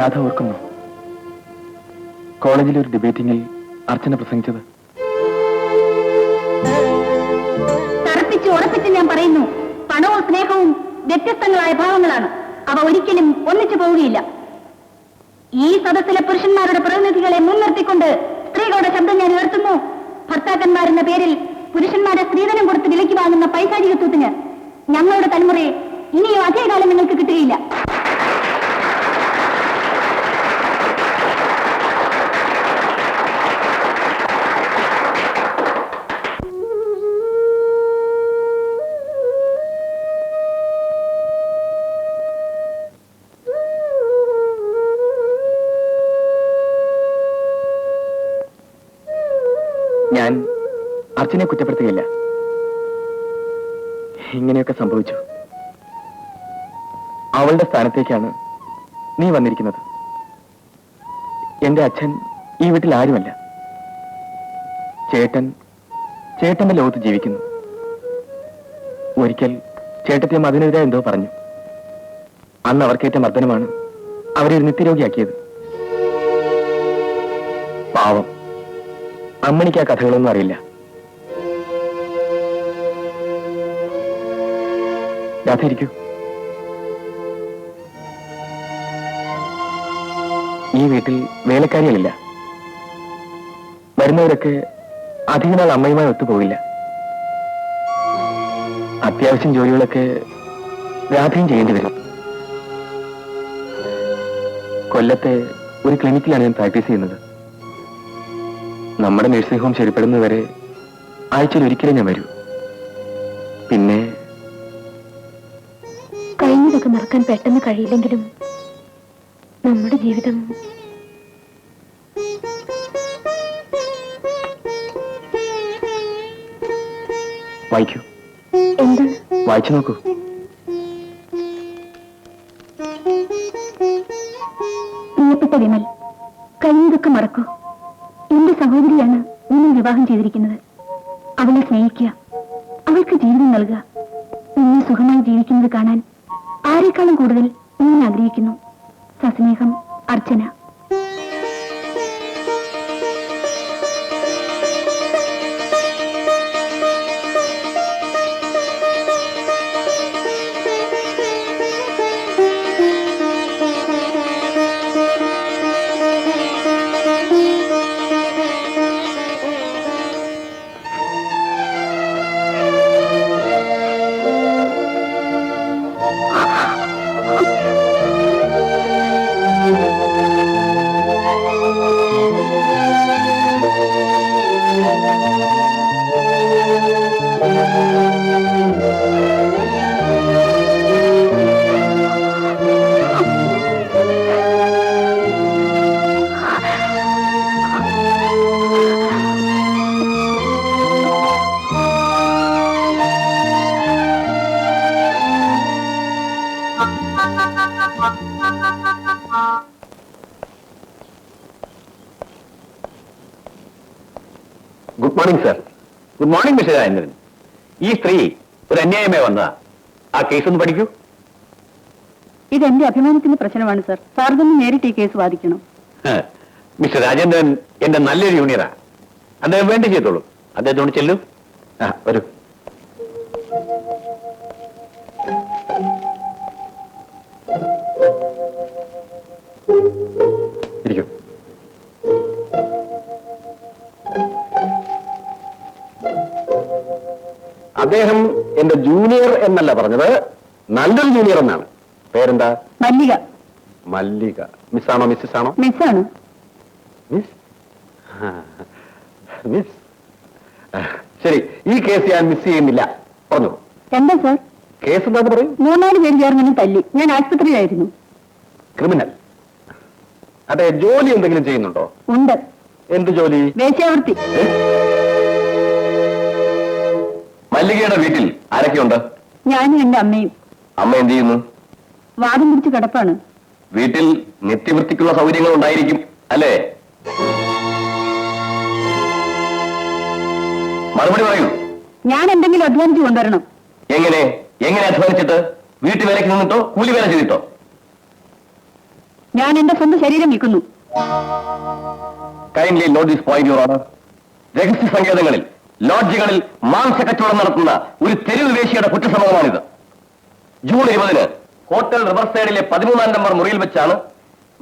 രാധ ഓർക്കുന്നു. കോളേജിലെ ഒരു ഡിബേറ്റിംഗിൽ അർച്ചന പ്രസംഗിച്ചത്. തറപ്പിച്ച് ഉറപ്പിച്ച് ഞാൻ പറയുന്നു പണവും സ്നേഹവും വ്യത്യസ്തങ്ങളായ ഭാവങ്ങളാണ്. അവ ഒരിക്കലും ഒന്നിച്ചു പോവുകയില്ല. ഈ സദസ്സിലെ പുരുഷന്മാരുടെ പ്രതിനിധികളെ മുൻനിർത്തിക്കൊണ്ട് സ്ത്രീകളുടെ ശബ്ദം ഞാൻ ഉയർത്തുന്നു. ഭർത്താക്കന്മാരെന്ന പേരിൽ പുരുഷന്മാരെ സ്ത്രീധനം കൊടുത്ത് വിലയ്ക്ക് വാങ്ങുന്ന പൈശാചികത്വത്തിന് ഞങ്ങളുടെ തലമുറയെ ഇനിയും അധികകാലം നിങ്ങൾക്ക് കിട്ടുകയില്ല. അർച്ചനെ കുറ്റപ്പെടുത്തുകയില്ല. ഇങ്ങനെയൊക്കെ സംഭവിച്ചു. അവളുടെ സ്ഥാനത്തേക്കാണ് നീ വന്നിരിക്കുന്നത്. എന്റെ അച്ഛൻ ഈ വീട്ടിൽ ആരുമല്ല. ചേട്ടൻ ചേട്ടന്റെ ലോകത്ത് ജീവിക്കുന്നു. ഒരിക്കൽ ചേട്ടത്തെ അതിനെതിരെ എന്തോ പറഞ്ഞു. അന്ന് അവർക്കേറ്റ മർദ്ദനമാണ് അവരെ ഒരു നിത്യരോഗിയാക്കിയത്. പാവം. അമ്മണിക്ക് ആ കഥകളൊന്നും അറിയില്ല. രാധ ഈ വീട്ടിൽ വേലക്കാരികളില്ല. വരുന്നവരൊക്കെ അധിക നാൾ അമ്മയുമായി ഒത്തുപോകില്ല അത്യാവശ്യം ജോലികളൊക്കെ രാധയും ചെയ്യേണ്ടി വരും. കൊല്ലത്തെ ഒരു ക്ലിനിക്കിലാണ് ഞാൻ പ്രാക്ടീസ് ചെയ്യുന്നത്. നമ്മുടെ നഴ്സിംഗ് ഹോം ശരിപ്പെടുന്നതുവരെ ആഴ്ചയിൽ ഒരിക്കലും ഞാൻ വരൂ. പിന്നെ കഴിഞ്ഞതൊക്കെ മറക്കാൻ പെട്ടെന്ന് കഴിയില്ലെങ്കിലും നമ്മുടെ ജീവിതം വായിക്കൂ. എന്താണ്? വായിച്ചു നോക്കൂ. പ്രിയപ്പെട്ട വിമൽ കഴിഞ്ഞതൊക്കെ മറക്കൂ. എന്റെ സഹോദരിയാണ് നിന്നെ വിവാഹം ചെയ്തിരിക്കുന്നത്. അവളെ സ്നേഹിക്കുക അവൾക്ക് ജീവിതം നൽകുക നിന്നെ സുഖമായി ജീവിക്കുന്നത് കാണാൻ morning sir good morning mister Rajendran ഈ സ്ത്രീ ഒരു അന്യായമേ വന്നതാ. ആ കേസ് ഒന്ന് പഠിക്കൂ. ഇത് എന്റെ അഭിമാനത്തിന്റെ പ്രശ്നമാണ് സർ സാർ തന്നെ നേരിട്ട് ഈ കേസ് വാദിക്കണം മിസ്റ്റർ രാജേന്ദ്രൻ എന്റെ നല്ലൊരു ജൂനിയറാ അദ്ദേഹം വേണ്ടി ചെയ്തോളൂ. അദ്ദേഹത്തോട് ചെല്ലു. ആ വരൂ. അദ്ദേഹം എന്റെ ജൂനിയർ എന്നല്ല പറഞ്ഞത് നല്ലൊരു ജൂനിയർ എന്നാണ്. പേരെന്താ? മല്ലിക. മല്ലിക. മിസ്സാണോ മിസ്സസ് ആണോ മിസ്സാണ്. മിസ്? മിസ്. ശരി ഈ കേസ് ഞാൻ മിസ് ചെയ്യുന്നില്ല. പറഞ്ഞു. എന്താ സർ? കേസ് എന്താന്ന് പറയും? മൂന്നാൽ പേര് ചേർന്ന് തല്ലി. ഞാൻ ആശുപത്രിയിലായിരുന്നു. ക്രിമിനൽ. അതെ ജോലി എന്തെങ്കിലും ചെയ്യുന്നുണ്ടോ? ഉണ്ട്. എന്ത് ജോലി? വേശ്യാവൃത്തി? മല്ലികയുടെ വീട്ടിൽ ആരൊക്കെയുണ്ട്? ഞാനും എന്റെ അമ്മയും. അമ്മ എന്ത് ചെയ്യുന്നു? വാദം പിടിച്ച് കിടപ്പാണ്. വീട്ടിൽ നിത്യവൃത്തിക്കുള്ള സൗകര്യങ്ങൾ ഉണ്ടായിരിക്കും അല്ലേ? മറുപടി പറയൂ. ഞാൻ എന്തെങ്കിലും അധ്വാനിച്ചു കൊണ്ടുവരണം. എങ്ങനെ? എങ്ങനെ അധ്വാനിച്ചിട്ട്? വീട്ടു വേലയ്ക്ക് നിന്നിട്ടോ കൂലി വേല ചെയ്തിട്ടോ? ഞാൻ എന്റെ സ്വന്തം ശരീരം വിൽക്കുന്നു. Kindly note this point your order രഹസ്യ സങ്കേതങ്ങളിൽ ലോഡ്ജുകളിൽ മാംസ കച്ചവടം നടത്തുന്ന ഒരു തെരുവ് വേശിയുടെ കുറ്റസമ്മതമാണിത്. ജൂൺ ഇരുപതിന് ഹോട്ടൽ റിവർ സൈഡിലെ പതിമൂന്നാം നമ്പർ മുറിയിൽ വെച്ചാണ്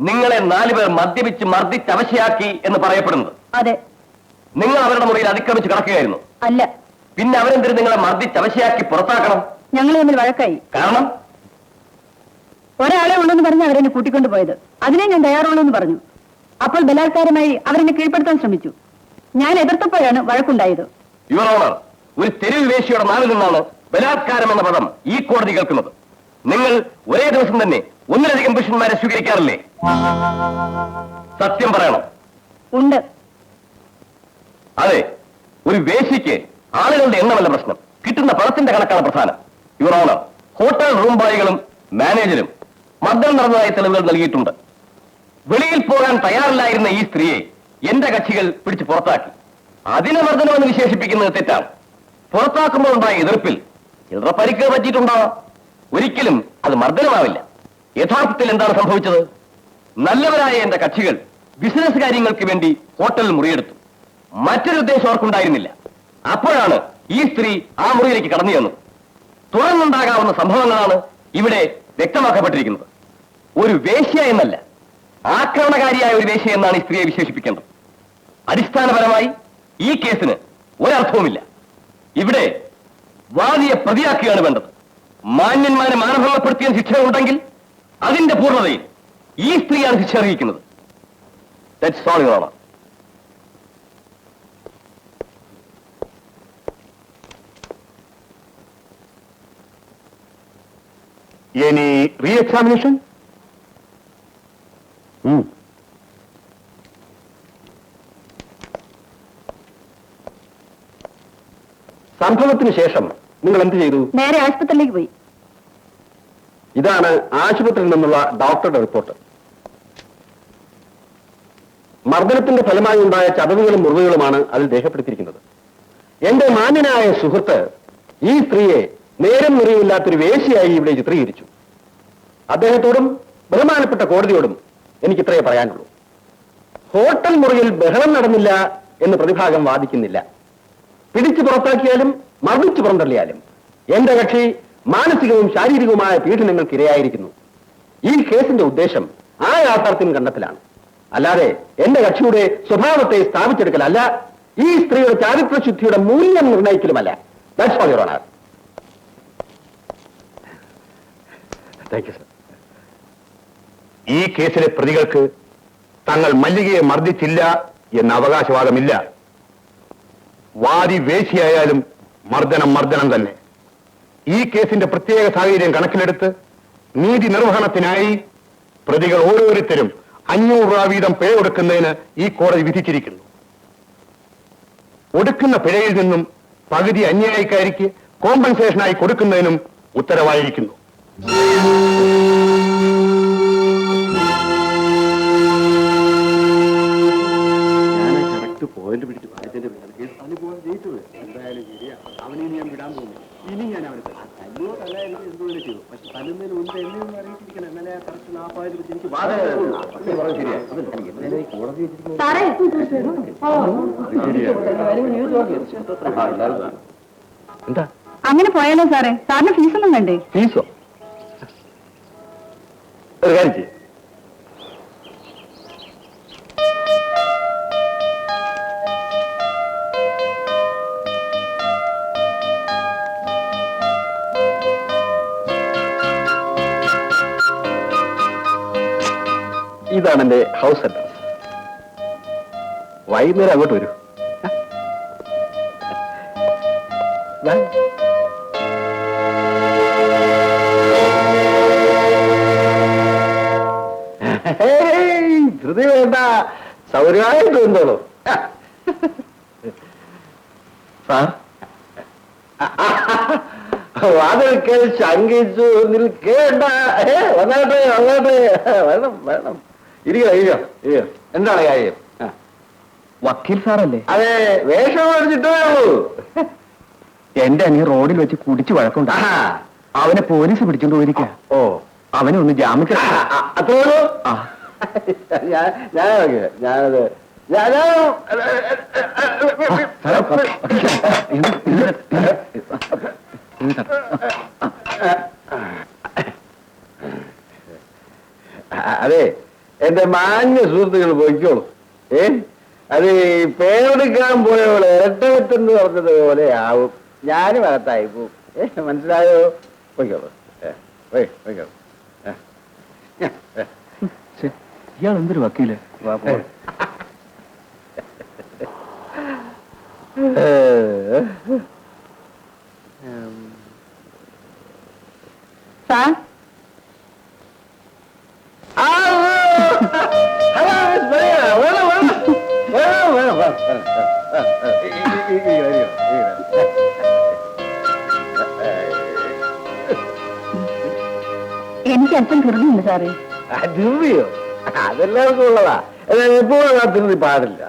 നിങ്ങളെ നാലുപേർ മദ്യപിച്ച് മർദ്ദിച്ച് അവശയാക്കി എന്ന് പറയപ്പെടുന്നത്. അതെ. നിങ്ങൾ അവരുടെ മുറിയിൽ അതിക്രമിച്ച് കിടക്കുകയായിരുന്നു. അല്ല. പിന്നെ അവരെന്തിന് നിങ്ങളെ മർദ്ദിച്ച് അവശയാക്കി പുറത്താക്കണം? ഞങ്ങൾ തമ്മിൽ വഴക്കായി. കാരണം? ഒരാളെ ഉള്ളെന്ന് പറഞ്ഞ് അവരെന്നെ കൂട്ടിക്കൊണ്ടു പോയത്. അതിനെ ഞാൻ തയ്യാറുള്ളൂ എന്ന് പറഞ്ഞു. അപ്പോൾ ബലാത്കാരമായി അവരെന്നെ കീഴ്പ്പെടുത്താൻ ശ്രമിച്ചു. ഞാൻ എതിർത്തപ്പോഴാണ് വഴക്കുണ്ടായത്. യുവർ ഓണർ ഒരു തെരുവ് വേശിയുടെ നാളിൽ നിന്നാണ് ബലാത്കാരം എന്ന പദം ഈ കോടതി കേൾക്കുന്നത്. നിങ്ങൾ ഒരേ ദിവസം തന്നെ ഒന്നിലധികം പുരുഷന്മാരെ സ്വീകരിക്കാറില്ലേ? സത്യം പറയണം. ഉണ്ട്. അതെ ഒരു വേശിക്ക് ആളുകളുടെ എണ്ണമല്ല പ്രശ്നം. കിട്ടുന്ന പണത്തിന്റെ കണക്കാണ് പ്രധാനം. യുവർ ഓണർ ഹോട്ടൽ റൂം ബോയികളും മാനേജരും മർദ്ദനം നടന്നതായി തെളിവുകൾ നൽകിയിട്ടുണ്ട്. വെളിയിൽ പോകാൻ തയ്യാറില്ലായിരുന്ന ഈ സ്ത്രീയെ എന്റെ കക്ഷികൾ പിടിച്ചു പുറത്താക്കി. അതിനെ വർധനമെന്ന് വിശേഷിപ്പിക്കുന്നത് തെറ്റാണ്. പുറത്താക്കുമ്പോൾ ഉണ്ടായ എതിർപ്പിൽ ചിലർ പരിക്ക് പറ്റിയിട്ടുണ്ടാവാം ഒരിക്കലും അത് മർദ്ദനമാവില്ല. യഥാർത്ഥത്തിൽ എന്താണ് സംഭവിച്ചത്? നല്ലവരായ എന്റെ കക്ഷികൾ ബിസിനസ് കാര്യങ്ങൾക്ക് വേണ്ടി ഹോട്ടലിൽ മുറിയെടുത്തു. മറ്റൊരു ഉദ്ദേശം അവർക്കുണ്ടായിരുന്നില്ല. അപ്പോഴാണ് ഈ സ്ത്രീ ആ മുറിയിലേക്ക് കടന്നു ചെന്നത്. തുടർന്നുണ്ടാകാവുന്ന സംഭവങ്ങളാണ് ഇവിടെ വ്യക്തമാക്കപ്പെട്ടിരിക്കുന്നത്. ഒരു വേശ്യ എന്നല്ല ആക്രമണകാരിയായ ഒരു വേശ്യ എന്നാണ് ഈ സ്ത്രീയെ വിശേഷിപ്പിക്കേണ്ടത്. അടിസ്ഥാനപരമായി ഈ കേസിന് ഒരർത്ഥവുമില്ല. ഇവിടെ വാദിയെ പ്രതിയാക്കുകയാണ് വേണ്ടത്. മാന്യന്മാരെ മാനഭംഗപ്പെടുത്തിയ ശിക്ഷ ഉണ്ടെങ്കിൽ അതിന്റെ പൂർണതയിൽ ഈ സ്ത്രീയാണ് ശിക്ഷ അറിയിക്കുന്നത് ദാറ്റ്സ് റീ എക്സാമിനേഷൻ സംഭവത്തിന് ശേഷം നിങ്ങൾ എന്ത് ചെയ്തു? നേരെ ആശുപത്രിയിലേക്ക് പോയി. ഇതാണ് ആശുപത്രിയിൽ നിന്നുള്ള ഡോക്ടറുടെ റിപ്പോർട്ട്. മർദ്ദനത്തിന്റെ ഫലമായി ഉണ്ടായ ചതവുകളും മുറിവുകളുമാണ് അതിൽ രേഖപ്പെടുത്തിയിരിക്കുന്നത്. എന്റെ മാന്യനായ സുഹൃത്ത് ഈ സ്ത്രീയെ നേരം മുറിവില്ലാത്തൊരു വേശിയായി ഇവിടെ ചിത്രീകരിച്ചു. അദ്ദേഹത്തോടും ബഹുമാനപ്പെട്ട കോടതിയോടും എനിക്ക് ഇത്രയേ പറയാനുള്ളൂ. ഹോട്ടൽ മുറിയിൽ ബഹളം നടന്നില്ല എന്ന് പ്രതിഭാഗം വാദിക്കുന്നില്ല. പിടിച്ചു പുറത്താക്കിയാലും മർദ്ദിച്ചു പുറന്തള്ളിയാലും. എന്റെ കക്ഷി മാനസികവും ശാരീരികവുമായ പീഡനങ്ങൾക്ക് ഇരയായിരിക്കുന്നു ഈ കേസിന്റെ ഉദ്ദേശം ആ യാഥാർത്ഥ്യം കണ്ടെത്തലാണ്. അല്ലാതെ എന്റെ കക്ഷിയുടെ സ്വഭാവത്തെ സ്ഥാപിച്ചെടുക്കലല്ല ഈ സ്ത്രീയുടെ ചാരിത്രശുദ്ധിയുടെ മൂല്യം നിർണയിക്കലുമല്ല. ദാറ്റ്സ് ഫോർ യുവർ സർ ഈ കേസിലെ പ്രതികൾക്ക് തങ്ങൾ മല്ലികയെ മർദ്ദിച്ചില്ല എന്ന അവകാശവാദമില്ല. വാദി വേശിയായാലും മർദ്ദനം മർദ്ദനം തന്നെ. ഈ കേസിന്റെ പ്രത്യേക സാഹചര്യം കണക്കിലെടുത്ത് നീതി നിർവഹണത്തിനായി പ്രതികൾ ഓരോരുത്തരും അഞ്ഞൂറ് രൂപ വീതം പിഴ ഒടുക്കുന്നതിന് ഈ കോടതി വിധിച്ചിരിക്കുന്നു. ഒടുക്കുന്ന പിഴയിൽ നിന്നും പകുതി അന്യായക്കാരിക്ക് കോമ്പൻസേഷനായി കൊടുക്കുന്നതിനും ഉത്തരവായിരിക്കുന്നു. ഇനി ഞാൻ അവരെ തല്ലും. തല്ലുവോ തല്ല എനിക്ക് എന്തുവേണ്ടി ചെയ്തു. പക്ഷെ തല്ലുന്നതിന് മുമ്പ് എന്നെ ഒന്ന് അറിയിച്ചിരിക്കണം. എന്നാലേ ആ കറക്റ്റ് നാൽപ്പത് വെച്ച് എനിക്ക് എന്താ? അങ്ങനെ പോയാലോ സാറേ? സാറിന് ഫീസൊന്നും വേണ്ടേ? ഫീസോ? ഒരു കാര്യം ചെയ്യ്. ഇതാണ് എന്റെ ഹൗസ് അഡ്രസ് വൈകുന്നേരം അങ്ങോട്ട് വരൂ. ശങ്കിച്ചു നിൽക്കേണ്ട. ഏ, വന്നാട്ടെ വന്നാട്ടെ. വേണം വേണം എന്താണ് കാര്യം. വക്കീൽ സാറല്ലേ? അതെ വേഷം ഉള്ളൂ. എന്റെ അനിയൻ റോഡിൽ വെച്ച് കുടിച്ചു വഴക്കുണ്ട്. അവനെ പോലീസ് പിടിച്ചോണ്ട് പോയിരിക്ക. ഓ. അവനെ ഒന്ന് ജാമ്യത്തിൽ ആ, ആ, അത്രേ ഉള്ളൂ? ആ. ഞാൻ ഞാൻ ഞാനത് ഞാൻ സാറേ, വക്കീൽ സാറേ, ഇത് ഇത് ഇത് ഇത് അതെ. എന്റെ മാന്യ സുഹൃത്തുക്കൾ പോയിക്കോളൂ. ഏ? അത് പേരെടുക്കാൻ പോയവൾ ഇരട്ടവറ്റെന്ന് പറഞ്ഞത് പോലെ ആവും. ഞാനും അകത്തായി പോവും. ഏ മനസ്സിലായോ? പോയിക്കോളൂ. പോയിക്കോളൂ. ഇയാൾ എന്തൊരു വക്കീൽ? സാർ? ആ, എനിക്ക് അല്പം ധൃതിയുണ്ട് സാറേ. അടിയോ അതെല്ലാവർക്കും ഉള്ളതാ എപ്പോഴും ആ ധൃതി പാടില്ല.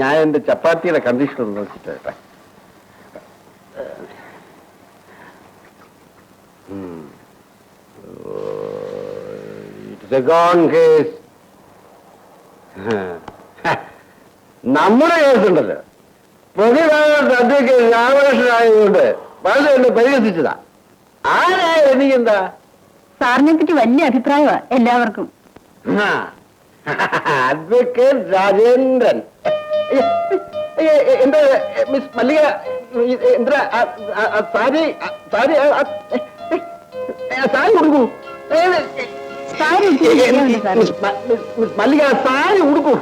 ഞാൻ എന്റെ ചപ്പാത്തിയുടെ കണ്ടീഷൻ ഒന്ന് നോക്കിട്ട് കേട്ടെ gone case. കേസ് നമ്മുടെ കേസുണ്ടല്ലോ പ്രതിഭാഗത്ത് അഡ്വക്കേറ്റ് രാമകൃഷ്ണനായതുകൊണ്ട് വളരെ എന്നെ പരിഹസിച്ചതാ. ആരായ എനിക്കെന്താ? സാറിനെ പറ്റി വലിയ അഭിപ്രായമാണ് എല്ലാവർക്കും. അഡ്വക്കേറ്റ് രാജേന്ദ്രൻ. എന്താ മിസ് മല്ലിക എന്താ സാരി സാരി സാരി കൊടുക്കൂ. മല്ലിക സാരി ഉടുക്കൂ.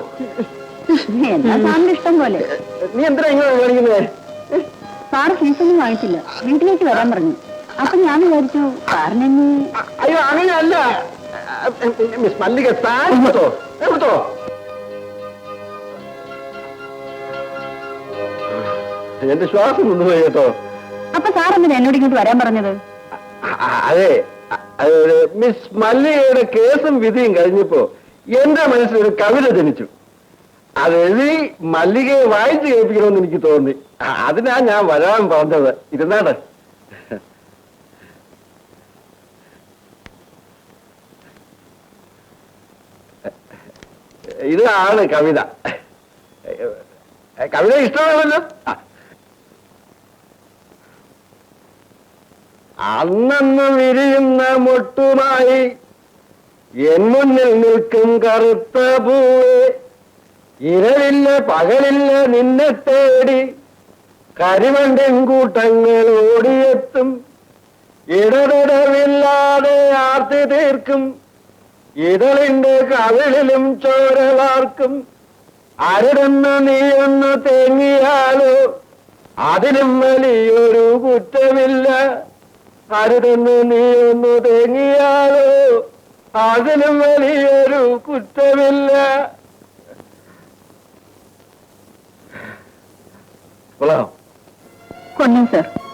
ഇഷ്ടം പോലെ? നീ എന്തിനാ ഇങ്ങനെ കാണിക്കുന്നത് സാറ് ഫീസൊന്നും വാങ്ങിച്ചില്ല. വീട്ടിലേക്ക് വരാൻ പറഞ്ഞു. അപ്പൊ ഞാൻ വിചാരിച്ചു സാറിനെന്ന് അയ്യോ അങ്ങനെയല്ല. മിസ് മല്ലിക സാരി എടുത്തോ കൊടുത്തോ എന്റെ ശ്വാസം കൊണ്ടുപോയി കേട്ടോ. അപ്പൊ സാർ എന്തിനാ എന്നോട് ഇങ്ങോട്ട് വരാൻ പറഞ്ഞത്? അത്. മിസ് മല്ലികയുടെ കേസും വിധിയും കഴിഞ്ഞപ്പോ എന്റെ മനസ്സിൽ ഒരു കവിത ജനിച്ചു. അത് എഴുതി മല്ലികയെ വായിച്ചു കേൾപ്പിക്കണമെന്ന് എനിക്ക് തോന്നി. അതിനാ ഞാൻ വരാൻ പറഞ്ഞത്. ഇരുന്നാട് ഇതാണ് കവിത. കവിത ഇഷ്ടമാണല്ലോ? അന്നന്ന് വിരിയുന്ന മുട്ടുമായി എൻ മുന്നിൽ നിൽക്കും കറുത്ത പൂവേ. ഇരവില്ല പകലില്ല നിന്നെ തേടി കരിവണ്ടിൻ കൂട്ടങ്ങൾ ഓടിയെത്തും. ഇടതടവില്ലാതെ ആർത്തി തീർക്കും. ഇതളിന്റെ കവിളിലും ചോരവാർക്കും അരുടെന്ന് നീയൊന്ന് തേങ്ങിയാലോ? അതിലും വലിയൊരു കുറ്റമില്ല. അരുതെന്ന് നീയൊന്നു തേങ്ങിയാലോ അതിലും വലിയൊരു കുറ്റമില്ല. കൊള്ളാം. കൊന്നു സർ.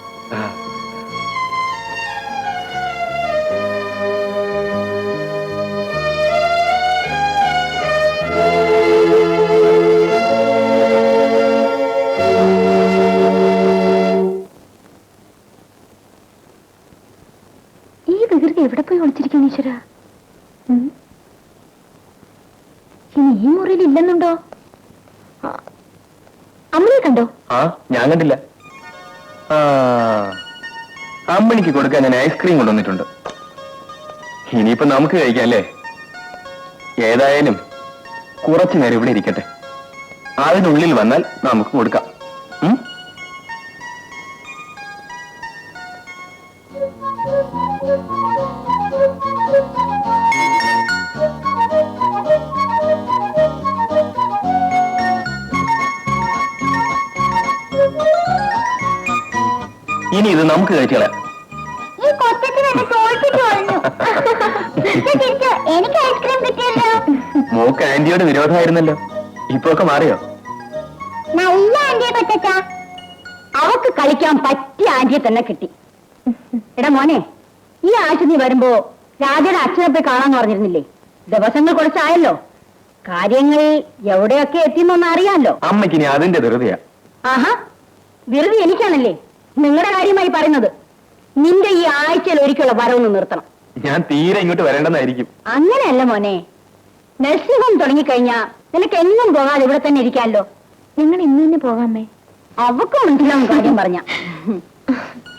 ഇനി ഈ മുറിയിൽ ഇല്ലെന്നുണ്ടോ? അമ്മയെ കണ്ടോ? ആ ഞാൻ കണ്ടില്ല. ആ അമ്മണിക്ക് കൊടുക്കാൻ ഞാൻ ഐസ്ക്രീം കൊണ്ടുവന്നിട്ടുണ്ട്. ഇനിയിപ്പോ നമുക്ക് കഴിക്കാം അല്ലേ? ഏതായാലും കുറച്ചു നേരം ഇവിടെ ഇരിക്കട്ടെ. അതിനുള്ളിൽ വന്നാൽ നമുക്ക് കൊടുക്കാം. ഇനി ഇത് നമുക്ക് കഴിച്ചോളാം മോക്ക് ആന്റിയോട് വിരോധമായിരുന്നല്ലോ. ഇപ്പൊ ഒക്കെ മാറിയോ? നല്ല ആന്റിയെ അവക്ക് കളിക്കാൻ പറ്റിയ ആന്റിയെ തന്നെ കിട്ടി. എടാ മോനെ ഈ ആഴ്ച നീ വരുമ്പോ രാജയുടെ അച്ഛനെ പോയി കാണാന്ന് പറഞ്ഞിരുന്നില്ലേ? ദിവസങ്ങൾ കുറച്ചായല്ലോ. കാര്യങ്ങൾ എവിടെയൊക്കെ എത്തിന്നൊന്ന് അറിയാമല്ലോ അമ്മയ്ക്ക് ഇനി അതിന്റെ ധൃതിയാ. ആഹാ ധൃതി എനിക്കാണല്ലേ. നിങ്ങളുടെ കാര്യമായി പറയുന്നത് നിന്റെ ഈ ആഴ്ചയിൽ ഒരിക്കലുള്ള വരവൊന്ന് നിർത്തണം. ഞാൻ തീരെ ഇങ്ങോട്ട് വരേണ്ടെന്നായിരിക്കും അങ്ങനെയല്ല മോനെ. നഴ്സിംഗ് ഹോം തുടങ്ങിക്കഴിഞ്ഞാ നിനക്ക് എങ്ങും പോകാതെ ഇവിടെ തന്നെ ഇരിക്കാമല്ലോ. നിങ്ങൾ ഇന്ന് തന്നെ പോകാമേ അവക്കും മനസ്സിലാവും കാര്യം പറഞ്ഞ.